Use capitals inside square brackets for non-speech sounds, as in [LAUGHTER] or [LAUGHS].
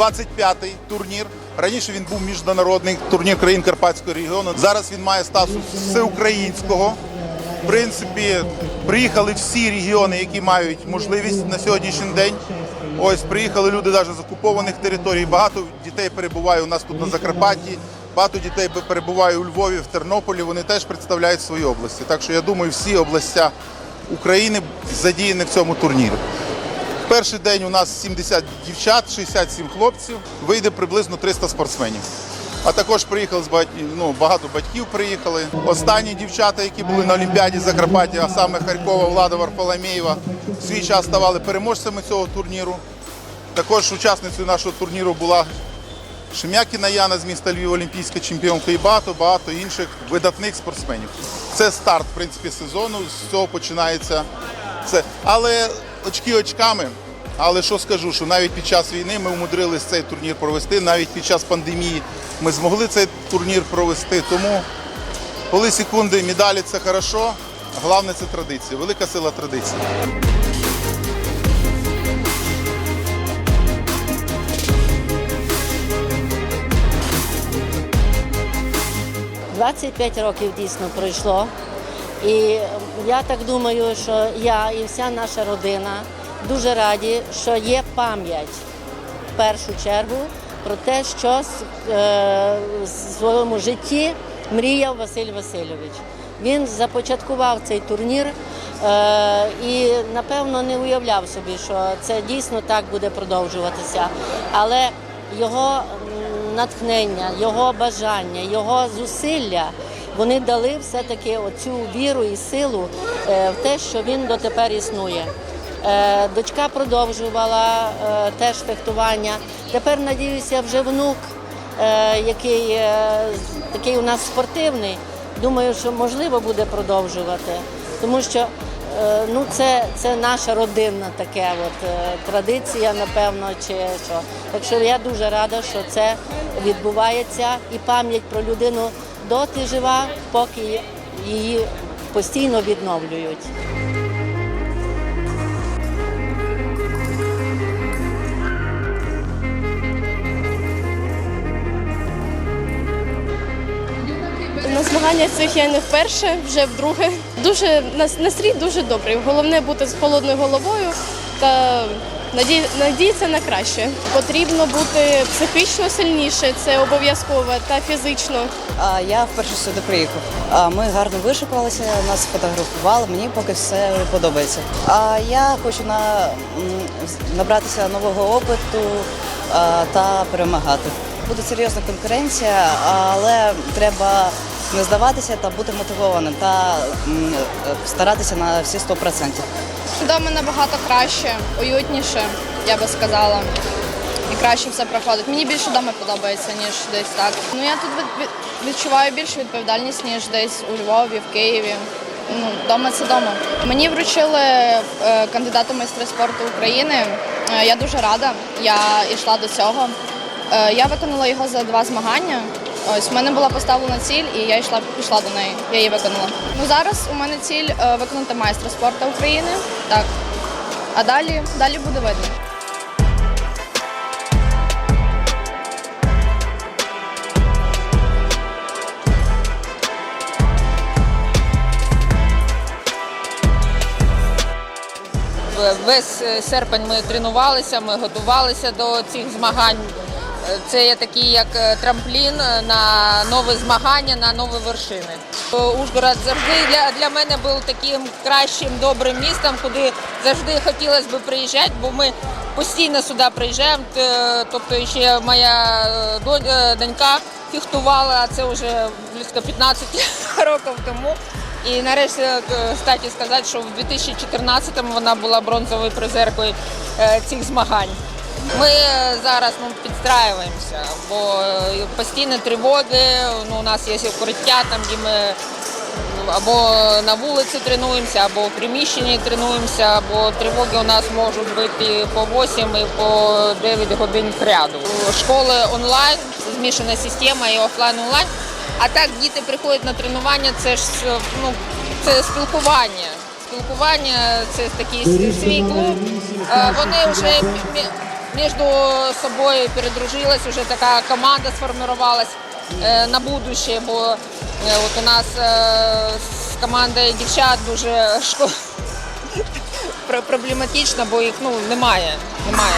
25-й турнір. Раніше він був міжнародний турнір країн Карпатського регіону. Зараз він має статус всеукраїнського. В принципі, приїхали всі регіони, які мають можливість на сьогоднішній день. Ось приїхали люди навіть з окупованих територій. Багато дітей перебуває у нас тут на Закарпатті. Багато дітей перебуває у Львові, в Тернополі. Вони теж представляють свої області. Так що я думаю, всі областя України задіяні в цьому турнірі. Перший день у нас 70 дівчат, 67 хлопців. Вийде приблизно 300 спортсменів. А також приїхали з багать... ну, багато батьків приїхали. Останні дівчата, які були на Олімпіаді Закарпаття, а саме Харкова, Влада Варфоломєєва, в свій час ставали переможцями цього турніру. Також учасницею нашого турніру була Шем'якіна Яна з міста Львів, олімпійська чемпіонка і багато, багато інших видатних спортсменів. Це старт, в принципі, сезону. З цього починається це. Але очки очками. Але що скажу, що навіть під час війни ми умудрились цей турнір провести, навіть під час пандемії ми змогли цей турнір провести. Тому коли секунди медалі це хорошо, головне це традиція, велика сила традиції. 25 років дійсно пройшло. І я так думаю, що я і вся наша родина дуже раді, що є пам'ять в першу чергу про те, що е, в своєму житті мріяв Василь Васильович. Він започаткував цей турнір е, і, напевно, не уявляв собі, що це дійсно так буде продовжуватися. Але його натхнення, його бажання, його зусилля вони дали все-таки оцю віру і силу е, в те, що він дотепер існує. Е, Дочка продовжувала е, теж фехтування. Тепер, надіюся, вже внук, який такий у нас спортивний, думаю, що можливо буде продовжувати, тому що ну, це, це наша родинна таке от, традиція, напевно, чи що. Так що я дуже рада, що це відбувається, і пам'ять про людину доти жива, поки її постійно відновлюють. На змаганнях цих я не вперше, вже вдруге. Дуже нас- настрій дуже добрий. Головне бути з холодною головою та наді- надіятися на краще. Потрібно бути психічно сильніше, це обов'язково, та фізично. Я вперше сюди приїхав. Ми гарно вишикувалися, нас фотографували. Мені поки все подобається. А я хочу на, набратися нового опиту та перемагати. Буде серйозна конкуренція, але треба не здаватися та бути мотивованим та старатися на всі 100%. Вдома набагато краще, уютніше, я би сказала. І краще все проходить. Мені більше вдома подобається, ніж десь так. Ну я тут від- від- відчуваю більшу відповідальність, ніж десь у Львові, в Києві. Ну, вдома це вдома. Мені вручили е, кандидату в майстри спорту України. Е, я дуже рада. Я йшла до цього. Е, я виконала його за два змагання. Ось в мене була поставлена ціль, і я йшла пішла до неї. Я її виконала. Ну зараз у мене ціль е, виконати майстра спорту України. Так. А далі, далі буде видно. Весь е, серпень ми тренувалися, ми готувалися до цих змагань. Е, Це є такий як е, трамплін на нові змагання, на нові вершини. Е, Ужгород завжди для, для мене був таким кращим, добрим містом, куди завжди хотілося б приїжджати, бо ми постійно сюди приїжджаємо. Тобто ще моя е, донь- е, донька фехтувала, а це вже близько 15 [LAUGHS] років тому. І нарешті е, статі сказати, що в 2014-му вона була бронзовою призеркою е, цих змагань. Ми е, зараз ну, підстраюємося, бо е, постійні тривоги, ну, у нас є укриття, там, де ми або на вулиці тренуємося, або в приміщенні тренуємося, або тривоги у нас можуть бути по 8 і по 9 годин кряду. Школи онлайн, змішана система і офлайн онлайн. А так діти приходять на тренування, це ж ну, це спілкування. Спілкування це такий свій клуб. Е, Вони вже між собою передружилась, вже така команда сформувалась е, на будущее, бо е, от у нас е, з командою дівчат дуже шко- [LAUGHS] проблематично, бо їх ну, немає. немає.